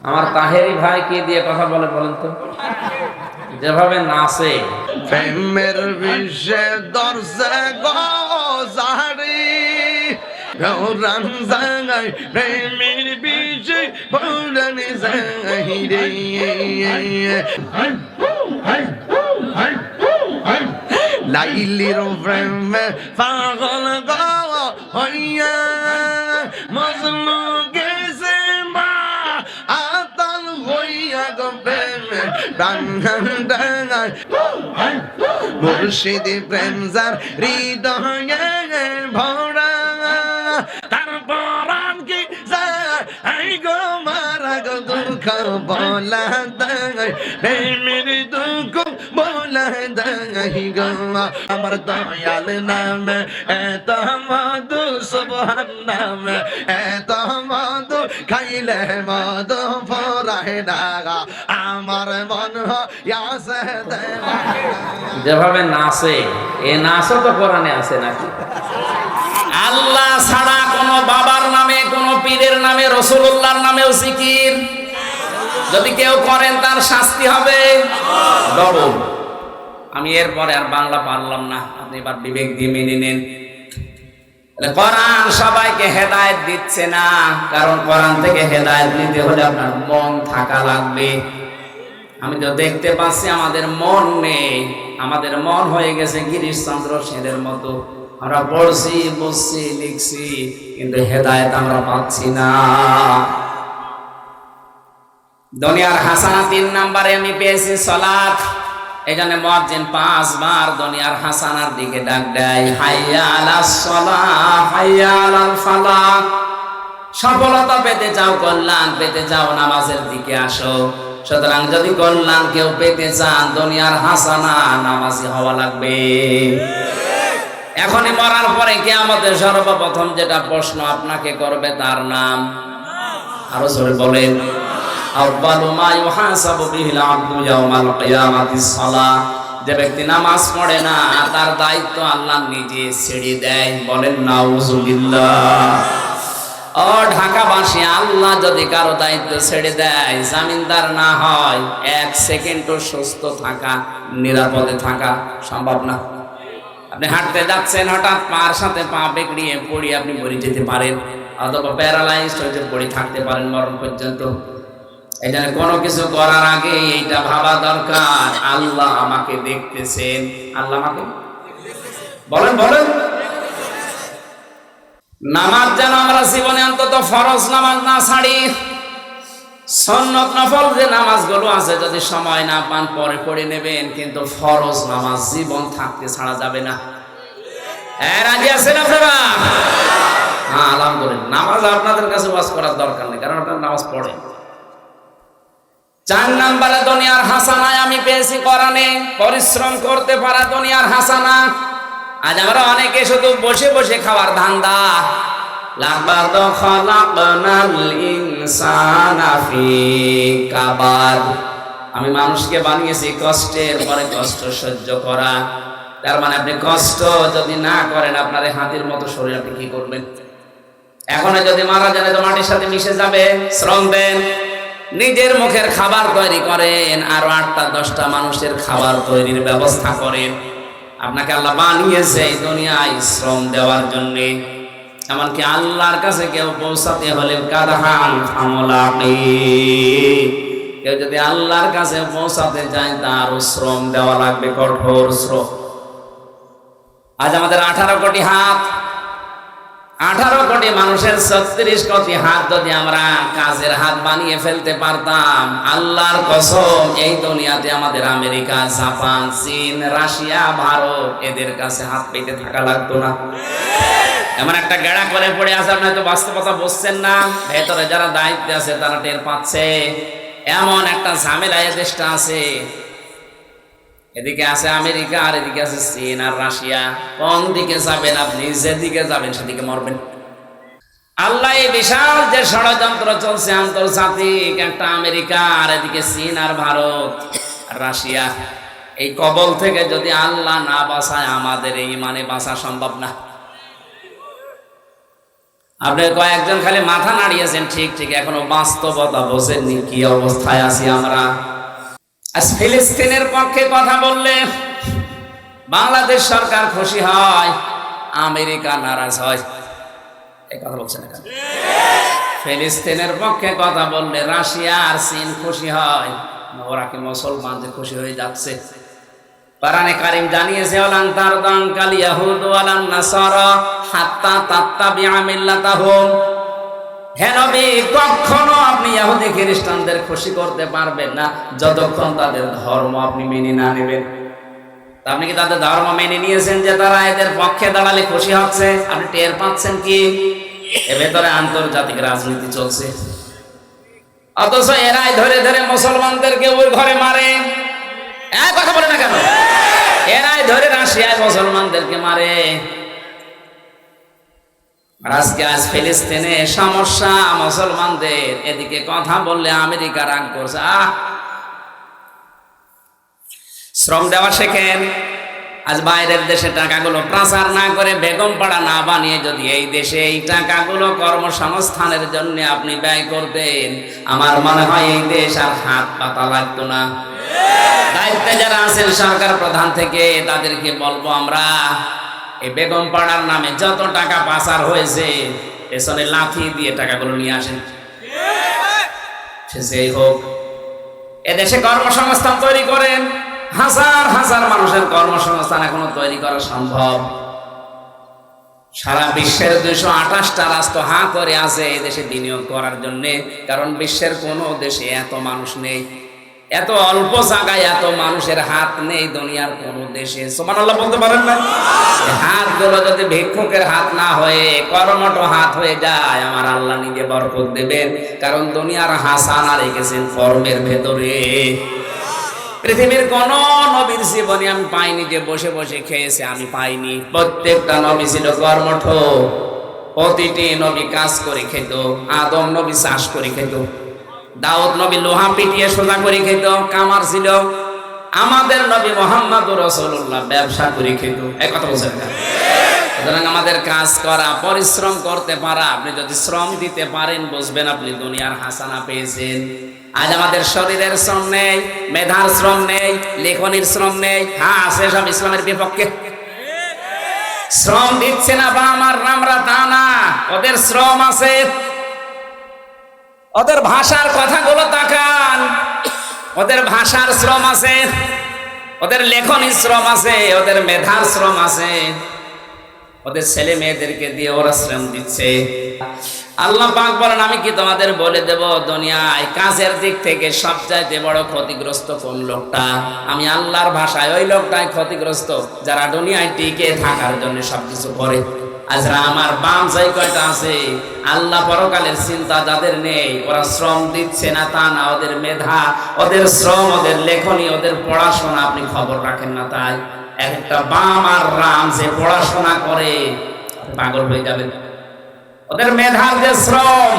আমার তাহেরি ভাই কি দিয়ে কথা বলে বলেন তো? যেভাবে নাচে। প্রেমের বিষে দর্শে গৌরান জাগাই, প্রেমের বিষে পৌরানি জাগাই রে লাইলির প্রেমে পাগল গো হইয়া মুর্শিদি প্রেমজার হৃদয়ে ভরা দুঃখ বলা দুঃখ বলা দাই আমার দয়াল নামে এত মধু সুবহান নামে এত মধু খাইলে মধু আমার মন ইয়াসে যেভাবে নাচে এ নাচও তো কোরআনে আছে নাকি? আল্লাহ ছাড়া কোন বাবার নামে কোন পীরের নামে রসুল্লাহর নামেও জিকির। যদি কেউ করেন তার শাস্তি হবে। ডবল আমি এরপরে আর বাংলা পারলাম না। আপনি এবার বিবেক দিয়ে মেনে নেন। কোরআন সবাইকে হেদায়েত দিচ্ছে না। কারণ কোরআন থেকে হেদায়েত নিতে হলে আপনার মন থাকা লাগবে। আমি তো দেখতে পাচ্ছি আমাদের মন নেই। আমাদের মন হয়ে গেছে গিরিশচন্দ্র সেনের মতো। আমরা পড়ছি বসছি লিখছি কিন্তু হেদায়েত আমরা পাচ্ছি না। দুনিয়ার হাসানা তিন নাম্বারে আমি পেয়েছি সলাৎ। এই জন্য মজ্জিন পাঁচবার দুনিয়ার হাসানার দিকে ডাক দেয় হাইয়া আলাস সলাহ হাইয়া আলাল ফালাহ। সফলতা পেতে চাও, কল্যাণ পেতে চাও, নামাজের দিকে আসো। সুতরাং যদি কল্যাণ কেউ পেতে চান, দুনিয়ার হাসানা নামাজি হওয়া লাগবে। এখনই মরার পরে কে আমাদের সর্বপ্রথম যেটা প্রশ্ন আপনাকে করবে তার নাম। আরও জোরে বলেন। যে ব্যক্তি নামাজ পড়ে না, তার দায়িত্ব আল্লাহ নিজে ছেড়ে দেয়, বলেন ও ঢাকাবাসী, আল্লাহ যদি কারও দায়িত্ব ছেড়ে দেয়, জামিনদার না হয়, এক সেকেন্ডও সুস্থ থাকা, নিরাপদে থাকা সম্ভব না। আপনি হাঁটতে যাচ্ছেন, হঠাৎ পার সাথে পা বেগড়িয়ে পড়ি আপনি মরে যেতে পারেন, অথবা প্যারালাইজড হয়ে পড়ে থাকতে পারেন মরণ পর্যন্ত। জন্য কোনো কিছু করার আগে এইটা ভাবা দরকার। আল্লাহ আমাকে দেখতেছেন। আল্লাহ আমাকে বলেন বলেন। নামাজ যেন আমরা জীবনে অন্তত ফরজ নামাজ না ছাড়ি সন্নত নফল যে নামাজগুলো আছে, যদি সময় না পান পরে পড়ে নেবেন, কিন্তু ফরজ নামাজ জীবন থাকতে ছাড়া যাবে না। হ্যাঁ রাজি আছেন আপনারা? হ্যাঁ আলহামদুলিল্লাহ। নামাজ আপনাদের কাছে ওয়াজ করার দরকার নেই, কারণ আপনার নামাজ পড়ে চার নাম্বারে দুনিয়ার হাসানায়, আমি পেয়েছি কোরআনে পরিশ্রম করতে পারা দুনিয়ার হাসানা। আজ আমরা অনেকে শুধু বসে বসে খাওয়ার ধান্দা। লাকাদ খালাকনাল ইনসানা কাবাদ। আমি মানুষকে বানিয়েছি কষ্টের পরে কষ্ট সহ্য করা। তার মানে আপনি কষ্ট যদি না করেন, আপনার হাতির মতো শরীর আপনি কি করবেন? এখন যদি মারা যাবে তো মাটির সাথে মিশে যাবে, শ্রম দেন। নিজের মুখের খাবার তৈরি করেন আর আটটা, দশটা মানুষের খাবার তৈরির ব্যবস্থা করেন। আপনাকে আল্লাহ বানিয়েছে এই দুনিয়ায় শ্রম দেওয়ার জন্যে। এমনকি আল্লাহর কাছে কেউ পৌঁছাতে হলে কেউ যদি আল্লাহর কাছে পৌঁছাতে চায় তারও শ্রম দেওয়া লাগবে কঠোর শ্রম। আজ আমাদের আঠারো কোটি হাত। আঠারো কোটি মানুষের ছত্রিশ কোটি হাত যদি আমরা কাজের হাত বানিয়ে ফেলতে পারতাম, আল্লাহর কসম, এই দুনিয়াতে আমাদের আমেরিকা, জাপান, চীন, রাশিয়া, ভারত, এদের কাছে হাত পেতে থাকা লাগতো না। এমন একটা গেড়া করে পড়ে আছে, আপনি তো বাস্তবতা বুঝছেন না। ভেতরে যারা দায়িত্বে আছে, তারা টের পাচ্ছে। এমন একটা ঝামেলা এ দেশটা আছে এদিকে আছে আমেরিকা, আর এদিকে আছে চীন আর রাশিয়া। কোন দিকে যাবেন আপনি? যেদিকে যাবেন, সেদিকে মরবেন। আল্লাহ এই বিশাল যে ষড়যন্ত্র চলছে আন্তর্জাতিক, একটা আমেরিকা, আর এদিকে চীন আর ভারত রাশিয়া। এই কবল থেকে যদি আল্লাহ না বাঁচায়, আমাদের এই মানে বাঁচা সম্ভব না। আপনি কয়েকজন খালি মাথা নাড়িয়েছেন, ঠিক ঠিক, এখনও বাস্তবতা বোঝেননি কি অবস্থায় আছি আমরা। আজ ফিলিস্তিনের পক্ষে কথা বললে বাংলাদেশ সরকার খুশি হয়, আমেরিকা নারাজ হয়। ফিলিস্তিনের পক্ষে কথা বললে রাশিয়া আর চীন খুশি হয় ওরা কি মুসলমানদের খুশি হয়ে যাচ্ছে? কোরআনে কারিম জানিয়েছে ওলান তার দান কাল ইয়াহুদ ওয়ালান নাসারা হাত্তা তাত্তাবিআ মিল্লাতাহুম। হে নবী, কখনো আপনি ইহুদি খ্রিস্টানদের খুশি করতে পারবেন না, যতক্ষণ তাদের ধর্ম আপনি মেনে না নেবেন। আপনি কি তাদের ধর্ম মেনে নিয়েছেন যে তারা এদের পক্ষে দাঁড়ালে খুশি হচ্ছে? আপনি টের পাচ্ছেন কি? এ ভেতরে আন্তর্জাতিক রাজনীতি চলছে। অথচ এরাই ধরে ধরে মুসলমানদেরকে ওই ঘরে মারে। কথা বলে না কেন? এরাই ধরে রাশিয়ায় মুসলমানদেরকে মারে। আর আজকে আজ ফিলিস্তিনে সমস্যা, মুসলমানদের। এদিকে কথা বললে আমেরিকা রাগ করছে, আহ। শ্রম দেওয়া শেখেন। আজ বাইরের দেশে টাকাগুলো প্রচার না করে বেগম পাড়া না বানিয়ে যদি এই দেশে এই টাকাগুলো কর্মসংস্থানের জন্য আপনি ব্যয় করতেন, আমার মনে হয় এই দেশ আর হাত পাতা লাগতো না। দায়িত্বে যারা আছেন সরকার প্রধান থেকে তাদেরকে বলব আমরা এই বেগম পাড়ার নামে যত টাকা পাচার হয়েছে, পেছনে লাথি দিয়ে টাকাগুলো নিয়ে আসেন। যেই হোক, এদেশে কর্মসংস্থান তৈরি করেন। হাজার হাজার মানুষের কর্মসংস্থান এখনও তৈরি করা সম্ভব। সারা বিশ্বের দুইশো আঠাশটা রাষ্ট্র হাঁ করে আছে এই দেশে বিনিয়োগ করার জন্য, কারণ বিশ্বের কোনো দেশে এত মানুষ নেই। এত অল্প জায়গায় এত মানুষের হাত নেই দুনিয়ার কোন দেশে। সমান আল্লাহ বলতে পারেন না? হাতগুলো যদি ভিক্ষুকের হাত না হয়ে কর্মট হাত হয়ে যায়, আমার আল্লাহ নিজে বরকত দেবেন। কারণ দুনিয়ার হাসানা রেখেছেন কর্মের ভেতরে। পৃথিবীর কোন নবীর জীবনে আমি পাইনি যে বসে বসে খেয়েছে, আমি পাইনি। প্রত্যেকটা নবী ছিল কর্মঠ। প্রতিটি নবী কাজ করে খেত, আদম নবী চাষ করে খেত। দাউদ নবী লোহা পিটিয়ে সোজা করে খেত, কামার ছিল। আমাদের নবী মোহাম্মদ রসুল্লাহ ব্যবসা করে খেত। এক কথা বলছেন সুতরাং আমাদের কাজ করা, পরিশ্রম করতে পারা, আপনি যদি শ্রম দিতে পারেন, বুঝবেন আপনি দুনিয়ার হাসানা পেয়েছেন। আজ আমাদের শরীরের শ্রম নেই, মেধার শ্রম নেই, লেখনির শ্রম নেই। হ্যাঁ আছে সব ইসলামের বিপক্ষে। শ্রম দিচ্ছে না বা আমার রামরা তা না, ওদের শ্রম আছে। ওদের ভাষার কথাগুলো তাকান। ওদের ভাষার শ্রম আছে, ওদের লেখনী শ্রম আছে, ওদের মেধার শ্রম আছে। ওদের ছেলে মেয়েদেরকে দিয়ে ওরা শ্রম দিচ্ছে। আল্লাহ পাক বলেন, আমি কি তোমাদের বলে দেব দুনিয়ায়? কাজের দিক থেকে সবচাইতে বড় ক্ষতিগ্রস্ত কোন লোকটা? আমি আল্লাহর ভাষায় ওই লোকটাই ক্ষতিগ্রস্ত যারা দুনিয়ায় টিকে থাকার জন্য সবকিছু করে। আজরা আমার বাম যাই কয়টা আছে? আল্লাহ পরকালের চিন্তা যাদের নেই, ওরা শ্রম দিচ্ছে না তা না, ওদের মেধা, ওদের শ্রম, ওদের লেখনি, ওদের পড়াশোনা, আপনি খবর রাখেন না তাই। একটা বাম আর রাম যে পড়াশোনা করে, পাগল হয়ে যাবে। ওদের মেধার যে শ্রম